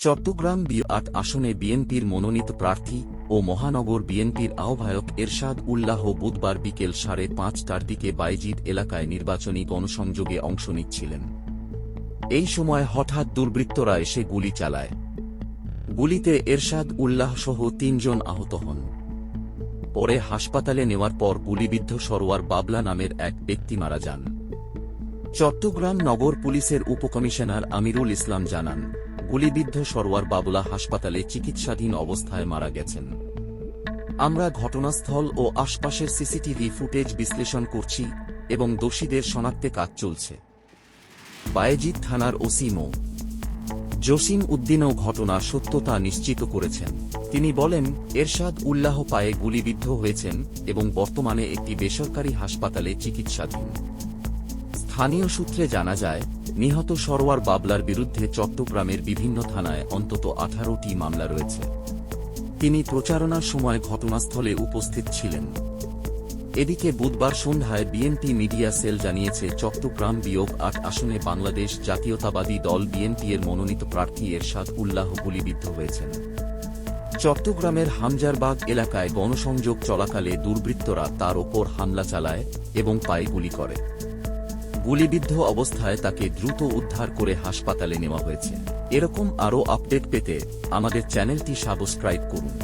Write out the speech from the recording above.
Chittagong B আট আসনে বিএনপির মনোনীত প্রার্থী ও মহানগর বিএনপির আহ্বায়ক এরশাদ উল্লাহ বুধবার বিকেল সাড়ে পাঁচটার দিকে বাইজিদ এলাকায় নির্বাচনী গণসংযোগে অংশ নিচ্ছিলেন। এই সময় হঠাৎ দুর্বৃত্তরা এসে গুলি চালায়। গুলিতে এরশাদ উল্লাহ সহ তিনজন আহত হন। পরে হাসপাতালে নেওয়ার পর গুলিবিদ্ধ সরোয়ার বাবলা নামের এক ব্যক্তি মারা যান। চট্টগ্রাম নগর পুলিশের উপকমিশনার আমিরুল ইসলাম জানান গুলিবিদ্ধ সরোয়ার বাবলা হাসপাতালে চিকিৎসাধীন অবস্থায় মারা গেছেন। আমরা ঘটনাস্থল ও আশপাশের সিসিটিভি ফুটেজ বিশ্লেষণ করছি এবং দোষীদের শনাক্তে কাজ চলছে। বায়েজিদ থানার ওসি মো। জসিম উদ্দিনও ঘটনা সত্যতা নিশ্চিত করেছেন। তিনি বলেন, এরশাদ উল্লাহ পায়ে গুলিবিদ্ধ হয়েছেন এবং বর্তমানে একটি বেসরকারি হাসপাতালে চিকিৎসাধীন। স্থানীয় সূত্রে জানা যায়, নিহত সরোয়ার বাবলার বিরুদ্ধে চট্টগ্রামের বিভিন্ন থানায় অন্তত আঠারোটি মামলা রয়েছে। তিনি প্রচারণার সময় ঘটনাস্থলে উপস্থিত ছিলেন। এদিকে বুধবার সন্ধ্যায় বিএনপি মিডিয়া সেল জানিয়েছে, চট্টগ্রাম বিয়োগ আট আসনে বাংলাদেশ জাতীয়তাবাদী দল বিএনপি এর মনোনীত প্রার্থী এরশাদ উল্লাহ গুলিবিদ্ধ হয়েছেন। চট্টগ্রামের হামজারবাগ এলাকায় গণসংযোগ চলাকালে দুর্বৃত্তরা তার ওপর হামলা চালায় এবং পায়ে গুলি করে। গুলিবিদ্ধ অবস্থায় তাকে দ্রুত উদ্ধার করে হাসপাতালে নেওয়া হয়েছে। এরকম আরও আপডেট পেতে আমাদের চ্যানেলটি সাবস্ক্রাইব করুন।